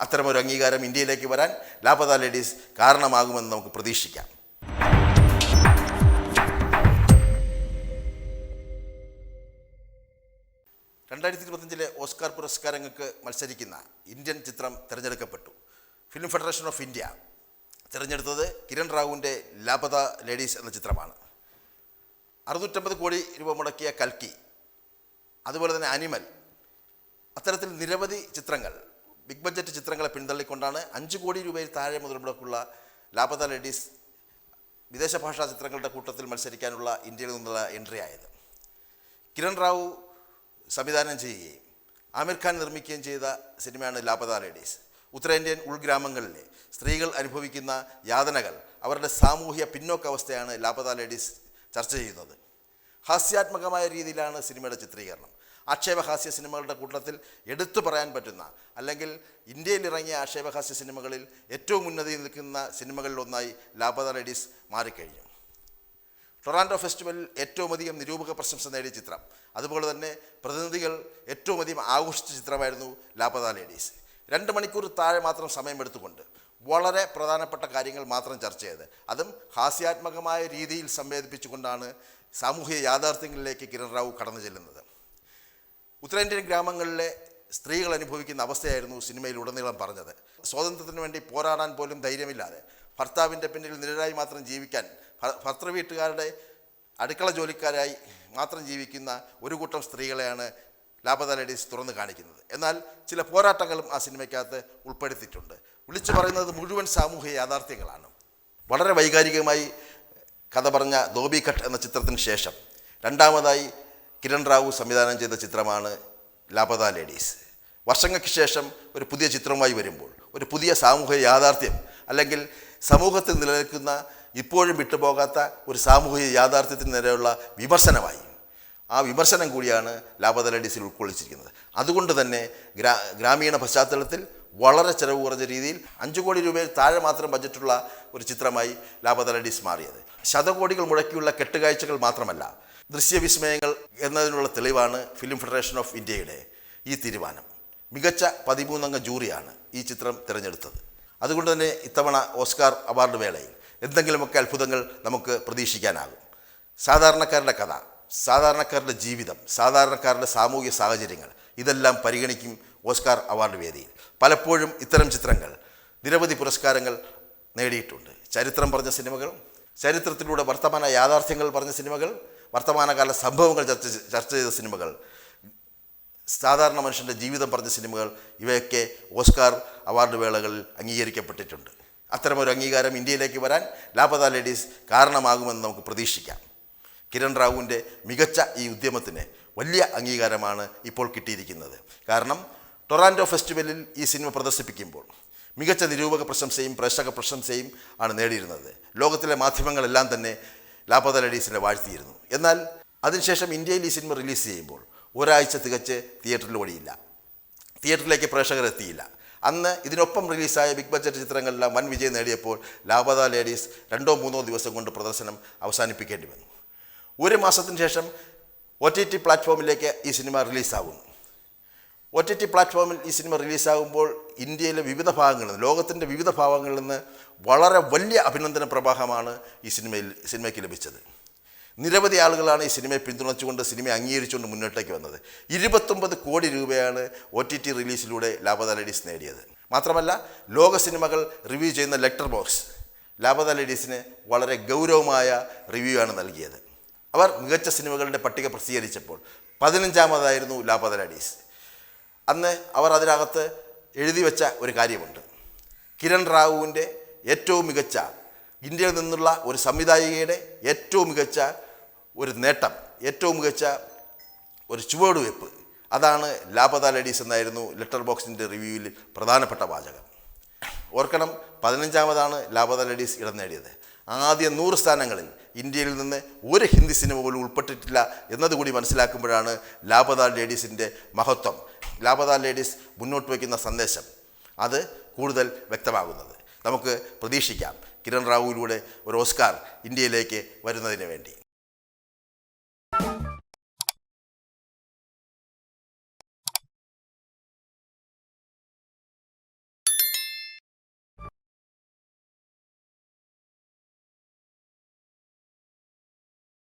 അത്തരമൊരു അംഗീകാരം ഇന്ത്യയിലേക്ക് വരാൻ ലാപത ലേഡീസ് കാരണമാകുമെന്ന് നമുക്ക് പ്രതീക്ഷിക്കാം. രണ്ടായിരത്തി ഇരുപത്തഞ്ചിലെ ഓസ്കാർ പുരസ്കാരങ്ങൾക്ക് മത്സരിക്കുന്ന ഇന്ത്യൻ ചിത്രം തിരഞ്ഞെടുക്കപ്പെട്ടു. ഫിലിം ഫെഡറേഷൻ ഓഫ് ഇന്ത്യ തിരഞ്ഞെടുത്തത് കിരൺ റാവുവിന്റെ ലാപത ലേഡീസ് എന്ന ചിത്രമാണ്. അറുന്നൂറ്റമ്പത് കോടി രൂപ മുടക്കിയ കൽക്കി അതുപോലെ തന്നെ അനിമൽ അത്തരത്തിൽ നിരവധി ചിത്രങ്ങൾ ബിഗ് ബഡ്ജറ്റ് ചിത്രങ്ങളെ പിന്തള്ളിക്കൊണ്ടാണ് അഞ്ച് കോടി രൂപയിൽ താഴെ മുതൽ മുടക്കുള്ള ലാപത ലേഡീസ് വിദേശ ഭാഷാ ചിത്രങ്ങളുടെ കൂട്ടത്തിൽ മത്സരിക്കാനുള്ള ഇന്ത്യയിൽ നിന്നുള്ള എൻട്രി ആയത്. കിരൺ റാവു സംവിധാനം ചെയ്യുകയും ആമിർ ഖാൻ നിർമ്മിക്കുകയും ചെയ്ത സിനിമയാണ് ലാപത ലേഡീസ്. ഉത്തരേന്ത്യൻ ഉൾഗ്രാമങ്ങളിലെ സ്ത്രീകൾ അനുഭവിക്കുന്ന യാതനകൾ അവരുടെ സാമൂഹ്യ പിന്നോക്കാവസ്ഥയാണ് ലാപത ലേഡീസ് ചർച്ച ചെയ്യുന്നത്. ഹാസ്യാത്മകമായ രീതിയിലാണ് സിനിമയുടെ ചിത്രീകരണം. ആക്ഷേപഹാസ്യ സിനിമകളുടെ കൂട്ടത്തിൽ എടുത്തു പറയാൻ പറ്റുന്ന അല്ലെങ്കിൽ ഇന്ത്യയിൽ ഇറങ്ങിയ ആക്ഷേപഹാസ്യ സിനിമകളിൽ ഏറ്റവും ഉന്നതിയിൽ നിൽക്കുന്ന സിനിമകളിലൊന്നായി ലാബദ ലേഡീസ് മാറിക്കഴിഞ്ഞു. ടൊറാൻഡോ ഫെസ്റ്റിവലിൽ ഏറ്റവും അധികം നിരൂപക പ്രശംസ നേടിയ ചിത്രം. അതുപോലെ തന്നെ പ്രതിനിധികൾ ഏറ്റവും അധികം ആഘോഷിച്ച ചിത്രമായിരുന്നു ലാപത ലേഡീസ്. രണ്ട് മണിക്കൂർ താഴെ മാത്രം സമയമെടുത്തുകൊണ്ട് വളരെ പ്രധാനപ്പെട്ട കാര്യങ്ങൾ മാത്രം ചർച്ച ചെയ്ത് അതും ഹാസ്യാത്മകമായ രീതിയിൽ സംവേദിപ്പിച്ചുകൊണ്ടാണ് സാമൂഹിക യാഥാർത്ഥ്യങ്ങളിലേക്ക് കിരൺ റാവു കടന്നു ചെല്ലുന്നത്. ഉത്തരേന്ത്യൻ ഗ്രാമങ്ങളിലെ സ്ത്രീകൾ അനുഭവിക്കുന്ന അവസ്ഥയായിരുന്നു സിനിമയിൽ ഉടനീളം പറഞ്ഞത്. സ്വാതന്ത്ര്യത്തിന് വേണ്ടി പോരാടാൻ പോലും ധൈര്യമില്ലാതെ ഭർത്താവിന്റെ പിന്നിൽ നിഴലായി മാത്രം ജീവിക്കാൻ ഭ- ഭർത്തൃ വീട്ടുകാരുടെ അടുക്കള ജോലിക്കാരായി മാത്രം ജീവിക്കുന്ന ഒരു കൂട്ടം സ്ത്രീകളെയാണ് ലാഭത ലേഡീസ് തുറന്നു കാണിക്കുന്നത്. എന്നാൽ ചില പോരാട്ടങ്ങളും ആ സിനിമയ്ക്കകത്ത് ഉൾപ്പെടുത്തിയിട്ടുണ്ട്. വിളിച്ചു പറയുന്നത് മുഴുവൻ സാമൂഹിക യാഥാർത്ഥ്യങ്ങളാണ്. വളരെ വൈകാരികമായി കഥ പറഞ്ഞ ധോബി ഘട്ട് എന്ന ചിത്രത്തിന് ശേഷം രണ്ടാമതായി കിരൺ റാവു സംവിധാനം ചെയ്ത ചിത്രമാണ് ലാപത ലേഡീസ്. വർഷങ്ങൾക്ക് ശേഷം ഒരു പുതിയ ചിത്രവുമായി വരുമ്പോൾ ഒരു പുതിയ സാമൂഹ്യ യാഥാർത്ഥ്യം അല്ലെങ്കിൽ സമൂഹത്തിൽ നിലനിൽക്കുന്ന ഇപ്പോഴും വിട്ടുപോകാത്ത ഒരു സാമൂഹിക യാഥാർത്ഥ്യത്തിന് നേരെയുള്ള വിമർശനമായി. ആ വിമർശനം കൂടിയാണ് ലാപത ലേഡീസിൽ ഉൾക്കൊള്ളിച്ചിരിക്കുന്നത്. അതുകൊണ്ട് തന്നെ ഗ്രാ ഗ്രാമീണ പശ്ചാത്തലത്തിൽ വളരെ ചെലവ് കുറഞ്ഞ രീതിയിൽ അഞ്ച് കോടി രൂപയിൽ താഴെ മാത്രം ബജറ്റുള്ള ഒരു ചിത്രമായി ലാപത ലേഡീസ് മാറിയത്. ശതകോടികൾ മുടക്കിയുള്ള കെട്ടുകാഴ്ചകൾ മാത്രമല്ല ദൃശ്യവിസ്മയങ്ങൾ എന്നതിനുള്ള തെളിവാണ് ഫിലിം ഫെഡറേഷൻ ഓഫ് ഇന്ത്യയുടെ ഈ തീരുമാനം. മികച്ച പതിമൂന്നംഗ ജൂറിയാണ് ഈ ചിത്രം തിരഞ്ഞെടുത്തത്. അതുകൊണ്ട് തന്നെ ഇത്തവണ ഓസ്കാർ അവാർഡ് വേളയിൽ എന്തെങ്കിലുമൊക്കെ അത്ഭുതങ്ങൾ നമുക്ക് പ്രതീക്ഷിക്കാനാകും. സാധാരണക്കാരുടെ കഥ സാധാരണക്കാരുടെ ജീവിതം സാധാരണക്കാരുടെ സാമൂഹിക സാഹചര്യങ്ങൾ ഇതെല്ലാം പരിഗണിക്കും ഓസ്കാർ അവാർഡ് വേദിയിൽ. പലപ്പോഴും ഇത്തരം ചിത്രങ്ങൾ നിരവധി പുരസ്കാരങ്ങൾ നേടിയിട്ടുണ്ട്. ചരിത്രം പറഞ്ഞ സിനിമകൾ ചരിത്രത്തിലൂടെ വർത്തമാന യാഥാർത്ഥ്യങ്ങൾ പറഞ്ഞ സിനിമകൾ വർത്തമാനകാല സംഭവങ്ങൾ ചർച്ച ചർച്ച ചെയ്ത സിനിമകൾ സാധാരണ മനുഷ്യന്റെ ജീവിതം പറഞ്ഞ സിനിമകൾ ഇവയൊക്കെ ഓസ്കാർ അവാർഡ് വേളകളിൽ അംഗീകരിക്കപ്പെട്ടിട്ടുണ്ട്. അത്തരമൊരു അംഗീകാരം ഇന്ത്യയിലേക്ക് വരാൻ ലാപത ലേഡീസ് കാരണമാകുമെന്ന് നമുക്ക് പ്രതീക്ഷിക്കാം. കിരൺ റാവുവിന്റെ മികച്ച ഈ ഉദ്യമത്തിന് വലിയ അംഗീകാരമാണ് ഇപ്പോൾ കിട്ടിയിരിക്കുന്നത്. കാരണം ടൊറാൻഡോ ഫെസ്റ്റിവലിൽ ഈ സിനിമ പ്രദർശിപ്പിക്കുമ്പോൾ മികച്ച നിരൂപക പ്രശംസയും പ്രേക്ഷക പ്രശംസയും ആണ് നേടിയിരുന്നത്. ലോകത്തിലെ മാധ്യമങ്ങളെല്ലാം തന്നെ ലാപത ലേഡീസിനെ വാഴ്ത്തിയിരുന്നു. എന്നാൽ അതിനുശേഷം ഇന്ത്യയിൽ ഈ സിനിമ റിലീസ് ചെയ്യുമ്പോൾ ഒരാഴ്ച തികച്ച് തിയേറ്ററിൽ ഓടിയില്ല. തിയേറ്ററിലേക്ക് പ്രേക്ഷകർ എത്തിയില്ല. അന്ന് ഇതിനൊപ്പം റിലീസായ ബിഗ് ബഡ്ജറ്റ് ചിത്രങ്ങളെല്ലാം വൻ വിജയം നേടിയപ്പോൾ ലാപത ലേഡീസ് രണ്ടോ മൂന്നോ ദിവസം കൊണ്ട് പ്രദർശനം അവസാനിപ്പിക്കേണ്ടി വന്നു. ഒരു മാസത്തിന് ശേഷം ഒ ടി ടി പ്ലാറ്റ്ഫോമിലേക്ക് ഈ സിനിമ റിലീസാകുന്നു. ഒ ടി ടി പ്ലാറ്റ്ഫോമിൽ ഈ സിനിമ റിലീസാകുമ്പോൾ ഇന്ത്യയിലെ വിവിധ ഭാഗങ്ങളിൽ നിന്ന് ലോകത്തിന്റെ വിവിധ ഭാഗങ്ങളിൽ നിന്ന് വളരെ വലിയ അഭിനന്ദന പ്രവാഹമാണ് ഈ സിനിമയിൽ സിനിമയ്ക്ക് ലഭിച്ചത്. നിരവധി ആളുകളാണ് ഈ സിനിമയെ പിന്തുണച്ചുകൊണ്ട് സിനിമ അംഗീകരിച്ചുകൊണ്ട് മുന്നോട്ടേക്ക് വന്നത്. ഇരുപത്തൊമ്പത് കോടി രൂപയാണ് ഒ ടി ടി റിലീസിലൂടെ ലാപത ലേഡീസ് നേടിയത്. മാത്രമല്ല ലോക സിനിമകൾ റിവ്യൂ ചെയ്യുന്ന ലെറ്റർ ബോക്സ് ലാപത ലേഡീസിന് വളരെ ഗൗരവമായ റിവ്യൂ ആണ് നൽകിയത്. അവർ മികച്ച സിനിമകളുടെ പട്ടിക പ്രസിദ്ധീകരിച്ചപ്പോൾ പതിനഞ്ചാമതായിരുന്നു ലാപത ലേഡീസ്. അന്ന് അവർ അതിനകത്ത് എഴുതി വെച്ച ഒരു കാര്യമുണ്ട്. കിരൺ റാവുവിന്റെ ഏറ്റവും മികച്ച ഇന്ത്യയിൽ നിന്നുള്ള ഒരു സംവിധായികയുടെ ഏറ്റവും മികച്ച ഒരു നേട്ടം ഏറ്റവും മികച്ച ഒരു ചുവടുവെപ്പ് അതാണ് ലാപത ലേഡീസ് എന്നായിരുന്നു ലെറ്റർ ബോക്സിന്റെ റിവ്യൂവിൽ പ്രധാനപ്പെട്ട വാചകം. ഓർക്കണം പതിനഞ്ചാമതാണ് ലാപത ലേഡീസ് ഇടം നേടിയത്. ആദ്യ നൂറ് സ്ഥാനങ്ങളിൽ ഇന്ത്യയിൽ നിന്ന് ഒരു ഹിന്ദി സിനിമ പോലും ഉൾപ്പെട്ടിട്ടില്ല എന്നതുകൂടി മനസ്സിലാക്കുമ്പോഴാണ് ലാപത ലേഡീസിന്റെ മഹത്വം. ലാപത ലേഡീസ് മുന്നോട്ട് വയ്ക്കുന്ന സന്ദേശം അത് കൂടുതൽ വ്യക്തമാകുന്നത്. നമുക്ക് പ്രതീക്ഷിക്കാം. കിരൺ റാവുവിലൂടെ ഒരു ഓസ്കാർ ഇന്ത്യയിലേക്ക് വരുന്നതിന് വേണ്ടി.